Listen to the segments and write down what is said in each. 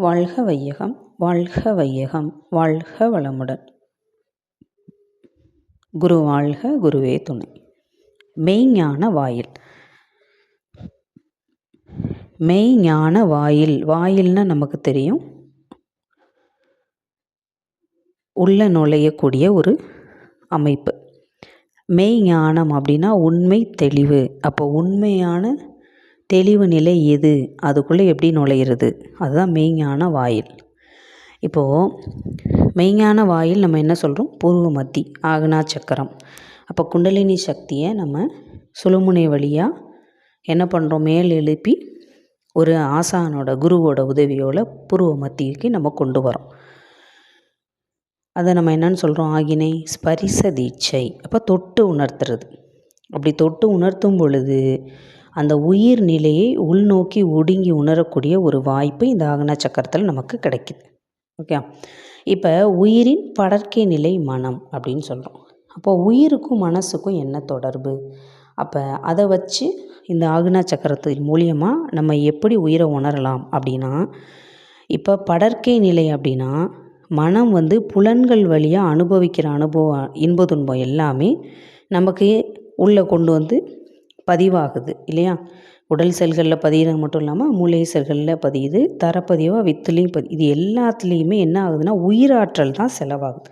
வாழ்க வையகம் வாழ்க வையகம் வாழ்க வளமுடன். குரு வாழ்க குருவே துணை. மெய்ஞான வாயில். மெய்ஞான வாயில். வாயில்னா நமக்கு தெரியும். உள்ள நுழையக்கூடிய ஒரு அமைப்பு. மெய்ஞானம் அப்படின்னா உண்மை தெளிவு. அப்போ உண்மையான தெளிவு நிலை எது? அதுக்குள்ளே எப்படி நுழையிறது? அதுதான் மெய்ஞான வாயில். இப்போது மெய்ஞான வாயில் நம்ம என்ன சொல்கிறோம் பூர்வ மத்தி ஆகனா சக்கரம். அப்போ குண்டலினி சக்தியை நம்ம சுழுமுனை வழியாக என்ன பண்ணுறோம் மேல் எழுப்பி ஒரு ஆசானோட குருவோட உதவியோட பூர்வ மத்திக்கு நம்ம கொண்டு வரோம் அதை நம்ம என்னன்னு சொல்கிறோம் ஆகினை ஸ்பரிச தீட்சை. அப்போ தொட்டு உணர்த்துறது. அப்படி தொட்டு உணர்த்தும் பொழுது அந்த உயிர் நிலையை உள்நோக்கி ஒடுங்கி உணரக்கூடிய ஒரு வாய்ப்பு இந்த ஆகனா சக்கரத்தில் நமக்கு கிடைக்குது. ஓகே இப்போ உயிரின் படற்கை நிலை மனம் அப்படின்னு சொல்கிறோம் அப்போ உயிருக்கும் மனசுக்கும் என்ன தொடர்பு? அப்போ அதை வச்சு இந்த ஆகுனா சக்கரத்தின் மூலியமாக நம்ம எப்படி உயிரை உணரலாம் அப்படின்னா இப்போ படற்கை நிலை அப்படின்னா மனம் வந்து புலன்கள் வழியாக அனுபவிக்கிற அனுபவம் இன்ப துன்பம் எல்லாமே நமக்கு உள்ளே கொண்டு வந்து பதிவாகுது இல்லையா? உடல் செல்களில் பதிகிறது மட்டும் இல்லாமல் மூளை செல்களில் பதியுது தரப்பதிவாக வித்துலேயும் பதி இது எல்லாத்துலேயுமே என்ன ஆகுதுன்னா உயிராற்றல் தான் செலவாகுது.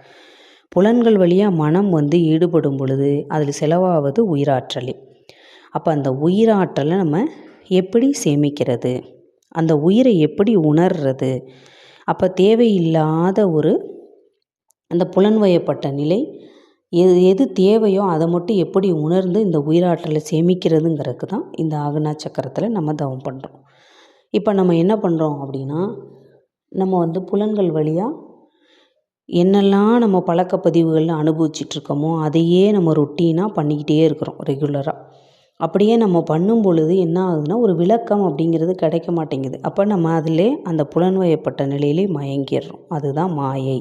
புலன்கள் வழியாக மனம் வந்து ஈடுபடும் பொழுது அதில் செலவாவது உயிராற்றலே. அப்போ அந்த உயிராற்றலை நம்ம எப்படி சேமிக்கிறது? அந்த உயிரை எப்படி உணர்றது? அப்போ தேவையில்லாத ஒரு அந்த புலன்வயப்பட்ட நிலை எது எது தேவையோ அதை மட்டும் எப்படி உணர்ந்து இந்த உயிராற்றலை சேமிக்கிறதுங்கிறதுக்கு தான் இந்த ஆகனா சக்கரத்தில் நம்ம தவம் பண்ணுறோம் இப்போ நம்ம என்ன பண்ணுறோம் அப்படின்னா நம்ம வந்து புலன்கள் வழியாக என்னெல்லாம் நம்ம பழக்கப்பதிவுகளில் அனுபவிச்சிட்ருக்கோமோ அதையே நம்ம ரொட்டீனாக பண்ணிக்கிட்டே இருக்கிறோம் ரெகுலராக அப்படியே நம்ம பண்ணும் பொழுது என்ன ஆகுதுன்னா ஒரு விளக்கம் அப்படிங்கிறது கிடைக்க மாட்டேங்குது. அப்போ நம்ம அதிலே அந்த புலன்வயப்பட்ட நிலையிலே மயங்கிடுறோம். அதுதான் மாயை.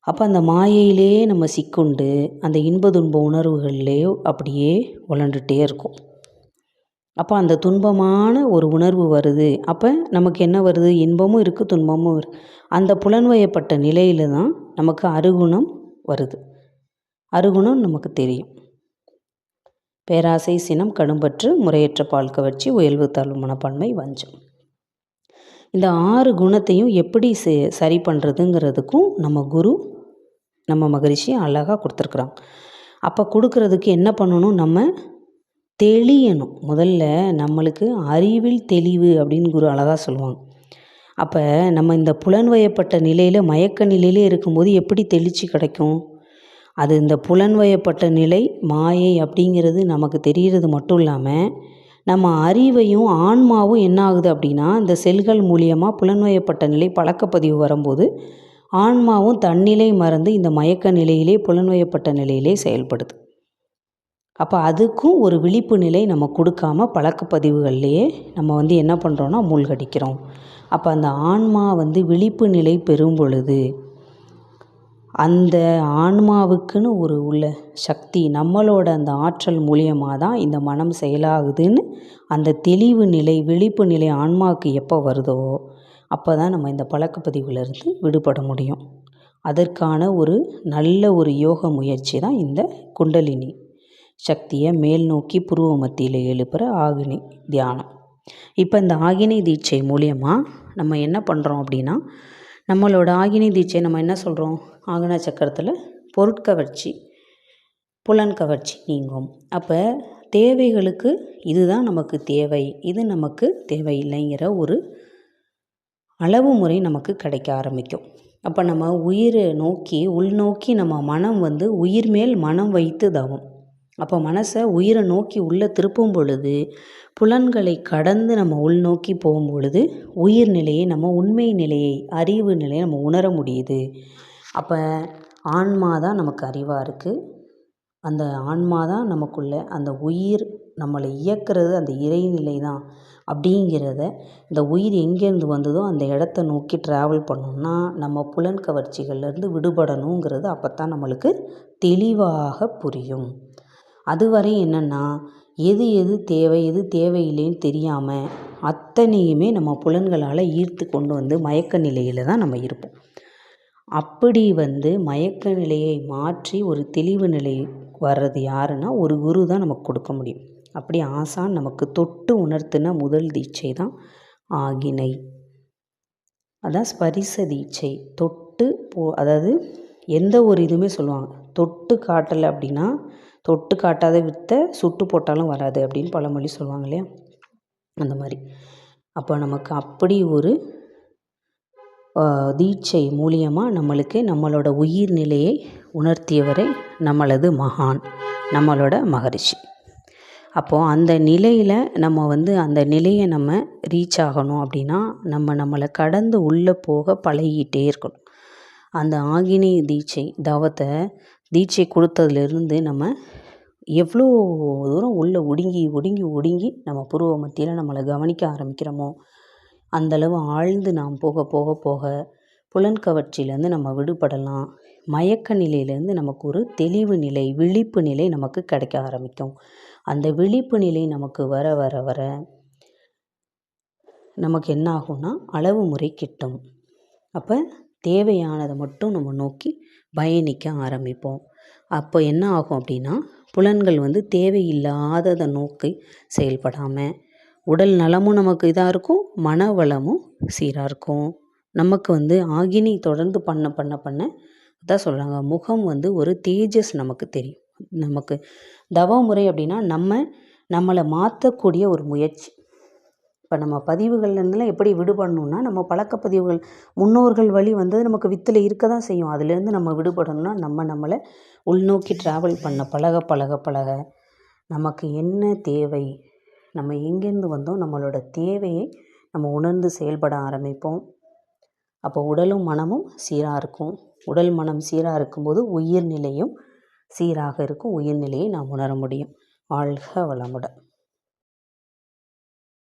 அப்போ அந்த மாயையிலே நம்ம சிக்குண்டு அந்த இன்ப துன்ப உணர்வுகள்லே அப்படியே உழண்டுட்டே இருக்கும். அப்போ அந்த துன்பமான ஒரு உணர்வு வருது. அப்போ நமக்கு என்ன வருது? இன்பமும் இருக்குது துன்பமும் வருது அந்த புலன்வயப்பட்ட நிலையில் தான் நமக்கு அருகுணம் வருது. அருகுணம் நமக்கு தெரியும். பேராசை சினம் கடும்பற்று முறையற்ற பால் கவர்ச்சி உயல்வு தாழ்வு மனப்பான்மை வஞ்சம். இந்த ஆறு குணத்தையும் எப்படி சரி பண்ணுறதுங்கிறதுக்கும் நம்ம குரு நம்ம மகரிஷி அழகாக கொடுத்துருக்குறாங்க. அப்போ கொடுக்கறதுக்கு என்ன பண்ணணும் நம்ம? தெளியணும். முதல்ல நம்மளுக்கு அறிவில் தெளிவு அப்படின்னு குரு அழகாக சொல்லுவாங்க. அப்போ நம்ம இந்த புலன்வயப்பட்ட நிலையில் மயக்க நிலையிலே இருக்கும்போது எப்படி தெளிச்சு கிடைக்கும்? அது இந்த புலன்வயப்பட்ட நிலை மாயை அப்படிங்கிறது நமக்கு தெரிகிறது மட்டும் இல்லாமல் நம்ம அறிவையும் ஆன்மாவும் என்ன ஆகுது அப்படின்னா இந்த செல்கள் மூலியமாக புலன்வயப்பட்ட நிலை பழக்கப்பதிவு வரும்போது ஆன்மாவும் தன்னிலை மறந்து இந்த மயக்க நிலையிலே புலன்வயப்பட்ட நிலையிலே செயல்படுது. அப்போ அதுக்கும் ஒரு விழிப்பு நிலை நம்ம கொடுக்காம பழக்கப்பதிவுகள்லையே நம்ம வந்து என்ன பண்ணுறோன்னா மூழ்கடிக்கிறோம். அப்போ அந்த ஆன்மா வந்து விழிப்பு நிலை பெறும் பொழுது அந்த ஆன்மாவுக்குன்னு ஒரு உள்ள சக்தி நம்மளோட அந்த ஆற்றல் மூலியமாக தான் இந்த மனம் செயலாகுதுன்னு அந்த தெளிவு நிலை விழிப்பு நிலை ஆன்மாவுக்கு எப்போ வருதோ அப்போ தான் நம்ம இந்த பழக்கப்பதிவுலேருந்து விடுபட முடியும். அதற்கான ஒரு நல்ல ஒரு யோக முயற்சி தான் இந்த குண்டலினி. சக்தியை மேல் நோக்கி புருவ மத்தியில் எழுப்புகிற ஆகினி தியானம். இப்போ இந்த ஆகினி தீட்சை மூலியமாக நம்ம என்ன பண்ணுறோம் அப்படின்னா நம்மளோட ஆகினி தீட்சை நம்ம என்ன சொல்கிறோம் ஆகன சக்கரத்தில் பொருட்கவர்ச்சி புலன் கவர்ச்சி நீங்கும். அப்போ தேவைகளுக்கு இதுதான் நமக்கு தேவை. இது நமக்கு தேவையில்லைங்கிற ஒரு அளவு முறை நமக்கு கிடைக்க ஆரம்பிக்கும். அப்போ நம்ம உயிரை நோக்கி உள்நோக்கி நம்ம மனம் வந்து உயிர் மேல் மனம் வைத்து தவும். அப்போ மனசை உயிரை நோக்கி உள்ளே திருப்பும் பொழுது புலன்களை கடந்து நம்ம உள்நோக்கி போகும் பொழுது உயிர் நிலையை நம்ம உண்மை நிலையை அறிவு நிலையை நம்ம உணர முடியுது. அப்போ ஆன்மா தான் நமக்கு அறிவாக இருக்குது அந்த ஆன்மா தான் நமக்குள்ளே அந்த உயிர் நம்மளை இயக்கிறது அந்த இறைநிலை தான் அப்படிங்கிறத இந்த உயிர் எங்கேருந்து வந்ததோ அந்த இடத்த நோக்கி ட்ராவல் பண்ணோம்னா நம்ம புலன் கவர்ச்சிகள்லேருந்து விடுபடணுங்கிறது அப்போ தான் நம்மளுக்கு தெளிவாக புரியும். அதுவரை என்னென்னா எது எது தேவை எது தேவையில்லைன்னு தெரியாமல் அத்தனையுமே நம்ம புலன்களால் ஈர்த்து கொண்டு வந்து மயக்க நிலையில் தான் நம்ம இருப்போம். அப்படி வந்து மயக்க நிலையை மாற்றி ஒரு தெளிவு நிலை வர்றது யாருன்னா ஒரு குரு தான் நமக்கு கொடுக்க முடியும். அப்படி ஆசான் நமக்கு தொட்டு உணர்த்தின முதல் தீட்சை தான் ஆகினை. அதான் ஸ்பரிச தீட்சை. தொட்டு போ அதாவது எந்த ஒரு இதுவுமே சொல்லுவாங்க. தொட்டு காட்டலை அப்படின்னா தொட்டு காட்டாத வித்தை சுட்டு போட்டாலும் வராது அப்படின்னு பழமொழி சொல்லுவாங்க இல்லையா? அந்த மாதிரி. அப்போ நமக்கு அப்படி ஒரு தீட்சை மூலியமாக நம்மளுக்கு நம்மளோட உயிர் நிலையை உணர்த்தியவரை நம்மளது மகான் நம்மளோட மகரிஷி. அப்போது அந்த நிலையில் நம்ம வந்து அந்த நிலையை நம்ம ரீச் ஆகணும் அப்படின்னா நம்ம நம்மளை கடந்து உள்ளே போக பழகிட்டே இருக்கணும். அந்த ஆகினி தீட்சை தவத்தை தீட்சை கொடுத்ததுலேருந்து நம்ம எவ்வளோ தூரம் உள்ளே ஒடுங்கி ஒடுங்கி ஒடுங்கி நம்ம புருவ மத்தியில் நம்மளை கவனிக்க ஆரம்பிக்கிறோமோ அந்தளவு ஆழ்ந்து நாம் போக போக போக புலன் கவர்ச்சியிலேருந்து நம்ம விடுபடலாம். மயக்க நிலையிலேருந்து நமக்கு ஒரு தெளிவு நிலை விழிப்பு நிலை நமக்கு கிடைக்க ஆரம்பிக்கும். அந்த விழிப்பு நிலை நமக்கு வர வர வர நமக்கு என்ன ஆகும்னா அளவு முறை கிட்டும். அப்போ தேவையானதை மட்டும் நம்ம நோக்கி பயணிக்க ஆரம்பிப்போம். அப்போ என்ன ஆகும் அப்படின்னா புலன்கள் வந்து தேவையில்லாததை நோக்கி செயல்படாமல் உடல் நலமும் நமக்கு இதாக இருக்கும் மன வளமும் சீராக இருக்கும். நமக்கு வந்து ஆகினி தொடர்ந்து பண்ண பண்ண பண்ண அதான் சொல்கிறாங்க முகம் வந்து ஒரு தேஜஸ் நமக்கு தெரியும். நமக்கு தவ முறை அப்படின்னா நம்ம நம்மளை மாற்றக்கூடிய ஒரு முயற்சி. இப்போ நம்ம பதிவுகள்லேருந்துலாம் எப்படி விடுபடணும்னா நம்ம பழக்க பதிவுகள் முன்னோர்கள் வழி வந்து நமக்கு வித்தில் இருக்க தான் செய்யும். அதுலேருந்து நம்ம விடுபடணும்னா நம்ம நம்மளை உள்நோக்கி ட்ராவல் பண்ண பழக பழக பழக நமக்கு என்ன தேவை? நம்ம எங்கேருந்து வந்தோம் நம்மளோட தேவையை நம்ம உணர்ந்து செயல்பட ஆரம்பிப்போம். அப்போ உடலும் மனமும் சீராக இருக்கும். உடல் மனம் சீராக இருக்கும்போது உயிர்நிலையும் சீராக இருக்கும். உயிர்நிலையை நாம் உணர முடியும். வாழ்க வளமுடன்.